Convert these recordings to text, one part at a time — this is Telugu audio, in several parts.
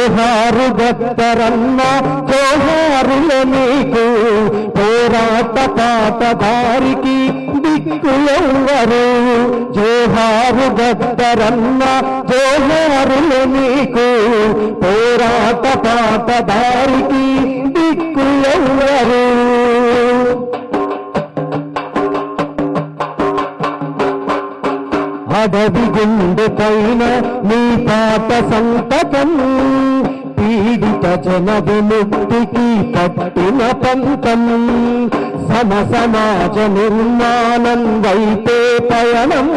జోహారు గద్దరన్న జోహారుల నీకు పోరాట పాటదారికి దిక్కు ఎవ్వరు జోహారు గద్దరన్న జోహారుల నీకు పోరాట పాటదారికి దిక్కు అడవి గుండె పైన నీ పాత సంతకం. పీడిత జన విముక్తికి పట్టిన పంతం. సమ సమాజ నిర్మాణం వైపే పయనం.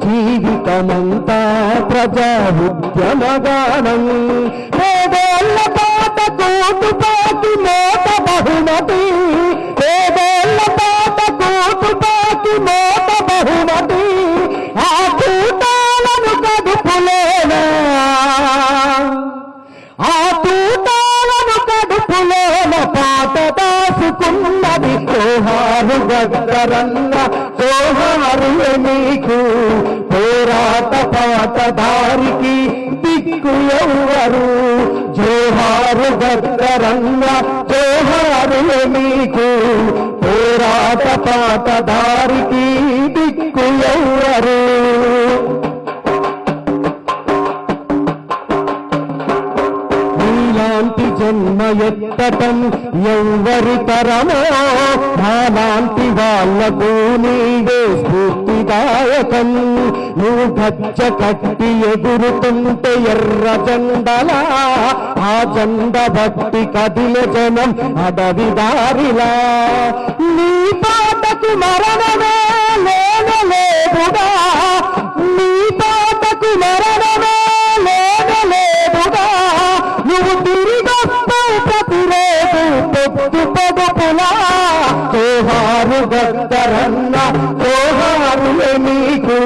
జీవితమంతా ప్రజా ఉద్యమగానం. పేదోళ్ళ పాట కోటు పాటి మోత బహుమతి. పేదోళ్ళ పాట కోటు పాటి మోత దాసుకున్నది జోహారు గద్దరన్న జోహారు నీకు పోరాట పాట దారికి దిక్కు ఎవరు? జోహారు గద్దరన్న జోహారు నీకు పోరాట పాట దారికి దిక్కు ఎవరు? ఎత్తటం ఎవ్వరి తరమో నాలాంటి వాళ్ళకు నీడే స్ఫూర్తిదాయకం. నువ్వు గచ్చ కట్టి ఎగురుతుంటే ఎర్ర జెండలా ఆ జెండ భక్తి కదిల జనం అడవి దారిలా నీ పాటకు మరణమే లేనలేదుగా గద్దరన్న జోహారులే నీకు.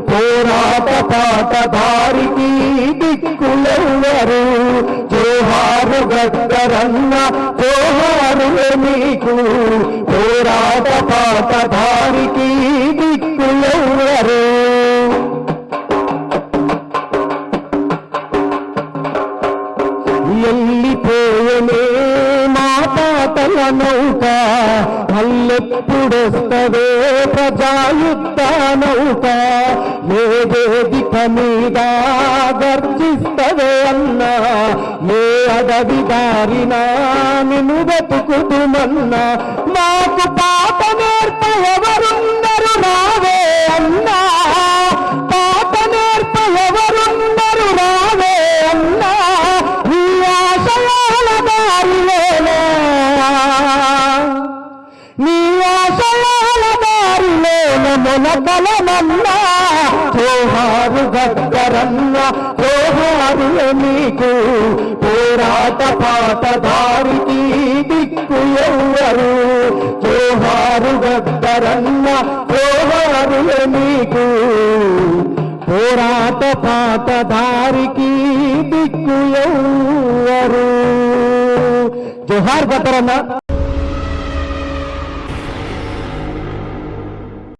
పోరాట పాట దారికి దిక్కులెవ్వరు. జోహారు గద్దరన్న జోహారులే నీకు. పోరాట పాట దారికి దిక్కులెవ్వరు. ఎల్లిపోయనే నౌక మళ్ళెప్పుడొస్తవే ప్రజాయుద్ధ నౌక ఏ వేదిక మీద గర్జిస్తవే అన్నా ఏ అడవి దారినా నిన్ను వెతుకుతుమన్నా మాకు పాప నేర్ప ఎవరున్నా దారిలోన మొలకలమన్నా జోహారు గద్దరన్న జోహారు నీకు పోరాట పాట దారికి దిక్కు ఎవ్వరు జోహారు గద్దరన్న జోహారు నీకు పోరాట పాట దారికి దిక్కు ఎవ్వరు జోహార్ గద్దరన్న